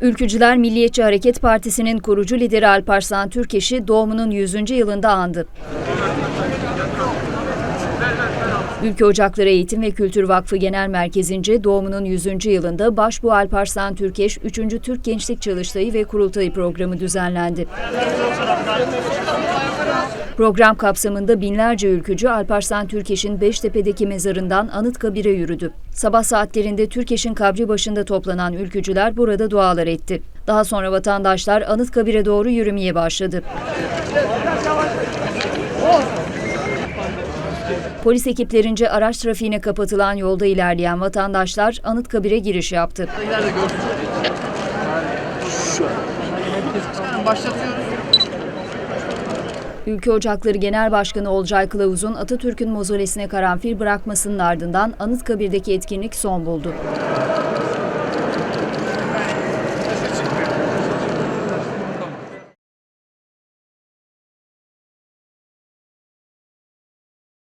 Ülkücüler Milliyetçi Hareket Partisi'nin kurucu lideri Alparslan Türkeş'i doğumunun 100. yılında andı. Ülke Ocakları Eğitim ve Kültür Vakfı Genel Merkezi'nce doğumunun 100. yılında Başbuğ Alparslan Türkeş 3. Türk Gençlik Çalıştayı ve Kurultayı programı düzenlendi. Program kapsamında binlerce ülkücü Alparslan Türkeş'in Beştepe'deki mezarından Anıtkabir'e yürüdü. Sabah saatlerinde Türkeş'in kabri başında toplanan ülkücüler burada dualar etti. Daha sonra vatandaşlar Anıtkabir'e doğru yürümeye başladı. Polis ekiplerince araç trafiğine kapatılan yolda ilerleyen vatandaşlar Anıtkabir'e giriş yaptı. Ülke Ocakları Genel Başkanı Olcay Kılavuz'un Atatürk'ün mozolesine karanfil bırakmasının ardından Anıtkabir'deki etkinlik son buldu.